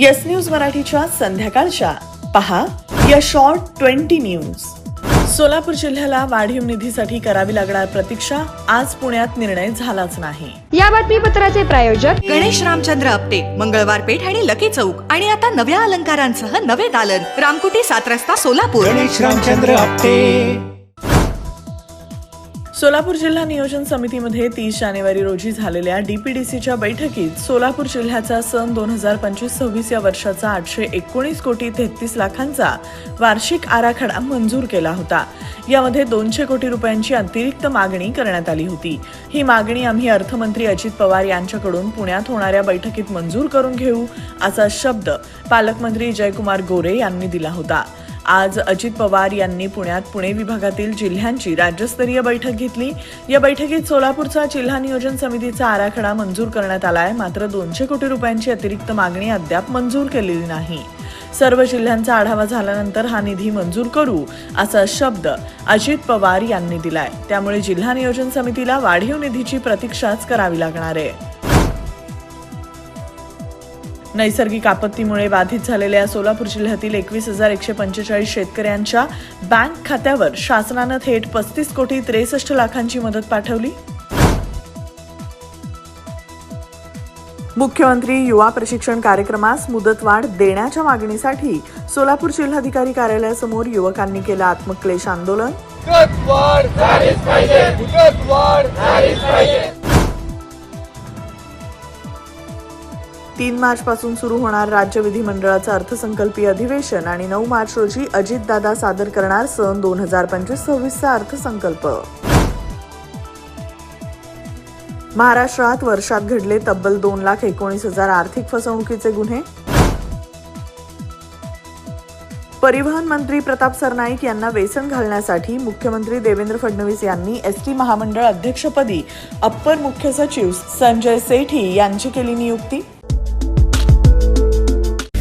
Yes news मराठीच्या संध्याकाळच्या. पहा या शॉर्ट ट्वेंटी न्यूज सोलापूर जिल्ह्याला वाढीव निधीसाठी करावी लागणार प्रतीक्षा आज पुण्यात निर्णय झालाच नाही. या बातमीपत्राचे प्रायोजक गणेश रामचंद्र आपटे मंगळवार पेठ आणि लकी चौक. आणि आता नव्या अलंकारांसह नवे दालन. रामकुटी सात रस्ता सोलापूर. गणेश रामचंद्र आपटे. सोलापूर जिल्हा नियोजन समितीमध्ये तीस जानेवारी रोजी झालेल्या डीपीडीसीच्या बैठकीत सोलापूर जिल्ह्याचा सन दोन हजार पंचवीस सव्वीस या वर्षाचा आठशे एकोणीस कोटी तेहतीस लाखांचा वार्षिक आराखडा मंजूर केला होता. यामध्ये दोनशे कोटी रुपयांची अतिरिक्त मागणी करण्यात आली होती. ही मागणी आम्ही अर्थमंत्री अजित पवार यांच्याकडून पुण्यात होणाऱ्या बैठकीत मंजूर करून घेऊ असा शब्द पालकमंत्री जयकुमार गोरे यांनी दिला होता. आज अजित पवार यांनी पुण्यात पुणे विभागातील जिल्ह्यांची राज्यस्तरीय बैठक घेतली. या बैठकीत सोलापूरचा जिल्हा नियोजन समितीचा आराखडा मंजूर करण्यात आलाय. मात्र दोनशे कोटी रुपयांची अतिरिक्त मागणी अद्याप मंजूर केलेली नाही. सर्व जिल्ह्यांचा आढावा झाल्यानंतर हा निधी मंजूर करू असा शब्द अजित पवार यांनी दिलाय. त्यामुळे जिल्हा नियोजन समितीला वाढीव निधीची प्रतीक्षाच करावी लागणार आहे. नैसर्गिक आपत्तीमुळे बाधित झालेल्या सोलापूर जिल्ह्यातील एकवीस हजार एकशे पंचेचाळीस शेतकऱ्यांच्या बँक खात्यावर शासनानं थेट पस्तीस कोटी त्रेसष्ट लाखांची मदत पाठवली? मुख्यमंत्री युवा प्रशिक्षण कार्यक्रमास मुदतवाढ देण्याच्या मागणीसाठी सोलापूर जिल्हाधिकारी कार्यालयासमोर युवकांनी केलं आत्मक्लेश आंदोलन. तीन मार्चपासून सुरू होणार राज्य विधिमंडळाचं अर्थसंकल्पीय अधिवेशन आणि नऊ मार्च रोजी अजितदादा सादर करणार सन दोन हजार पंचवीस सव्वीसचा अर्थसंकल्प. महाराष्ट्रात वर्षात घडले तब्बल दोन लाख एकोणीस हजार आर्थिक फसवणुकीचे गुन्हे. परिवहन मंत्री प्रताप सरनाईक यांना वेसन घालण्यासाठी मुख्यमंत्री देवेंद्र फडणवीस यांनी एस टी महामंडळ अध्यक्षपदी अप्पर मुख्य सचिव संजय सेठी यांची केली नियुक्ती.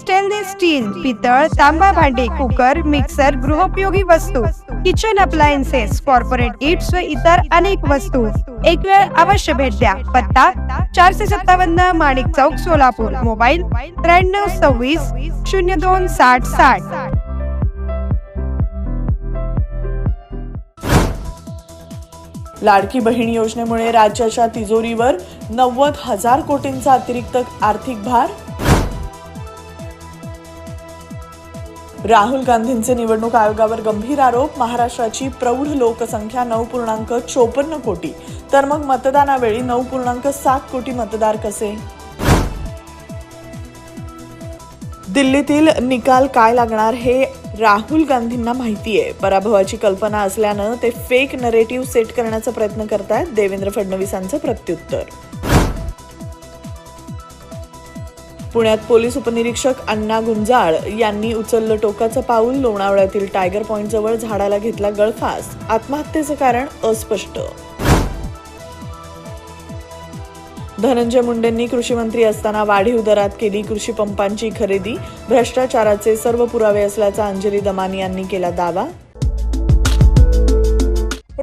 स्टेनलेस स्टील पितळ तांबा भांडे कुकर मिक्सर गृहोपयोगी वस्तू किचन अप्लायन्सेस कॉर्पोरेट गिफ्ट व इतर अनेक वस्तू. एक वेळ अवश्य भेट द्या. पत्ता चारशे सत्तावन्न माणिक चौक सोलापूर. मोबाईल त्र्याण्णव सव्वीस शून्य दोन साठ साठ. लाडकी बहीण योजनेमुळे राज्याच्या तिजोरीवर नव्वद हजार कोटींचा अतिरिक्त आर्थिक भार राहुल गांधींचे निवडणूक आयोगावर गंभीर आरोप महाराष्ट्राची प्रौढ लोकसंख्या नऊ पूर्णांक चोपन्न कोटी. तर मग मतदानावेळी नऊ पूर्णांक सात कोटी मतदार कसे? दिल्लीतील निकाल काय लागणार हे राहुल गांधींना माहिती आहे. पराभवाची कल्पना असल्यानं ते फेक नरेटिव्ह सेट करण्याचा प्रयत्न करतायत देवेंद्र फडणवीसांचं प्रत्युत्तर. पुण्यात पोलीस उपनिरीक्षक अण्णा गुंजाळ यांनी उचललं टोकाचं पाऊल लोणावळ्यातील टायगर पॉइंट जवळ झाडाला घेतला गळफास. आत्महत्येचं कारण अस्पष्ट. धनंजय मुंडेंनी कृषी मंत्री असताना वाढीव दरात केली कृषी पंपांची खरेदी. भ्रष्टाचाराचे सर्व पुरावे असल्याचा अंजली दमानी यांनी केला दावा.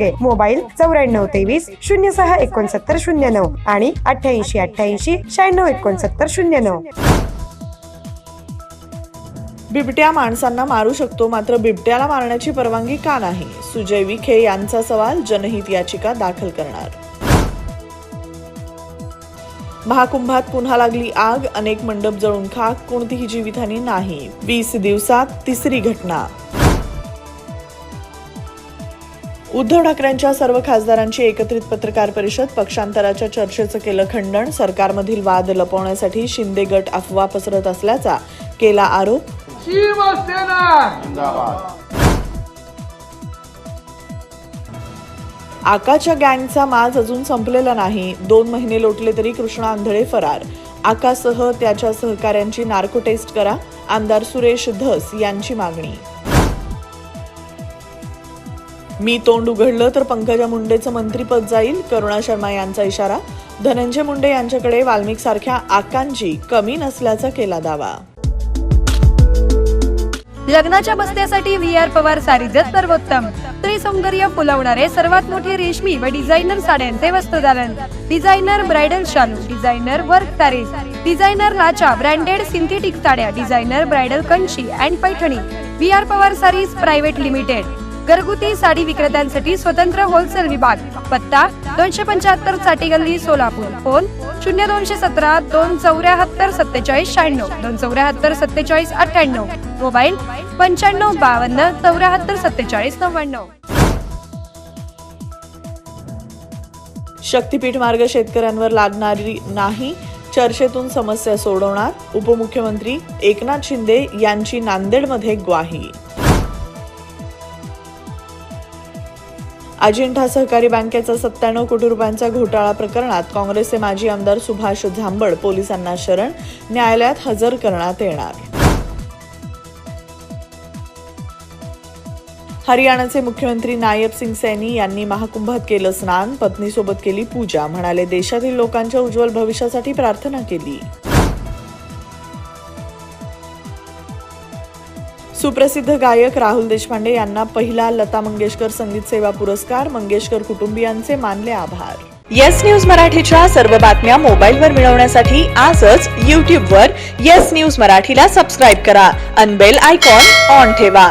घोंगे मोबाईल चौऱ्याण्णव तेवीस शून्य सहा एकोणसत्तर शून्य नऊ आणि अठ्ठ्याऐंशी अठ्ठ्याऐंशी शहाण्णव एकोणसत्तर शून्य नऊ बिबट्या माणसांना मारू शकतो मात्र बिबट्याला मारण्याची परवानगी का नाही? सुजय विखे यांचा सवाल जनहित याचिका दाखल करणार. महाकुंभात पुन्हा लागली आग अनेक मंडप जळून खाक कोणतीही जीवितहानी नाही. वीस दिवसात तिसरी घटना. उद्धव ठाकरेंच्या सर्व खासदारांची एकत्रित पत्रकार परिषद पक्षांतराच्या चर्चेचं केलं खंडन सरकारमधील वाद लपवण्यासाठी शिंदे गट अफवा पसरत असल्याचा केला आरोप. आकाच्या गँगचा माज अजून संपलेला नाही. दोन महिने लोटले तरी कृष्णा आंधळे फरार. आकासह त्याच्या सहकाऱ्यांची नार्को टेस्ट करा. आमदार सुरेश धस यांची मागणी. मी तोंड उघडलं तर पंकजा मुंडेचं मंत्रीपद जाईल करुणा शर्मा यांचा इशारा. धनंजय मुंडे यांच्याकडे वाल्मिक सारख्या आकांची कमी नसल्याचा केला दावा. लग्नाच्या बस्त्यासाठी व्ही आर पवार सारीजत सर्वोत्तम. स्त्री सौंदर्य फुलवणारे सर्वात मोठे रेशमी व डिझायनर साड्यांचे वस्त्रदालन डिझायनर ब्रायडल शालू डिझायनर वर्क सारीज डिझायनर लाचा ब्रँडेड सिंथेटिक साड्या designer bridal Kanchi and Paithani. V R Pawar saris private limited. घरगुती साडी विक्रेत्यांसाठी स्वतंत्र होलसेल विभाग. पत्ता दोनशे पंच्याहत्तरसाठी गल्ली सोलापूर. फोन शून्य दोनशे सतरा दोन चौऱ्याहत्तर सत्तेचाळीस शहाण्णव. दोन चौऱ्याहत्तर सत्तेचाळीस अठ्ठ्याण्णव. मोबाईल पंच्याण्णव बावन्न चौऱ्याहत्तर सत्तेचाळीस नव्याण्णव. शक्तीपीठ मार्ग शेतकऱ्यांवर लागणारी नाही चर्चेतून समस्या सोडवणार उपमुख्यमंत्री एकनाथ शिंदे यांची नांदेडमध्ये ग्वाही. अजिंठा सहकारी बँकेचा सत्त्याण्णव कोटी रुपयांचा घोटाळा प्रकरणात काँग्रेसचे माजी आमदार सुभाष झांबड पोलिसांना शरण न्यायालयात हजर करण्यात येणार. हरियाणाचे मुख्यमंत्री नायब सिंग सैनी यांनी महाकुंभात केलं स्नान पत्नीसोबत केली पूजा म्हणाले देशातील लोकांच्या उज्ज्वल भविष्यासाठी प्रार्थना केली. सुप्रसिद्ध गायक राहुल देशपांडे यांना पहिला लता मंगेशकर संगीत सेवा पुरस्कार मंगेशकर कुटुंबियांचे मानले आभार. येस न्यूज मराठीच्या सर्व बातम्या मोबाईलवर मिळवण्यासाठी आजच यूट्यूबवर येस न्यूज मराठीला सबस्क्राईब करा अनबेल आयकॉन ऑन ठेवा.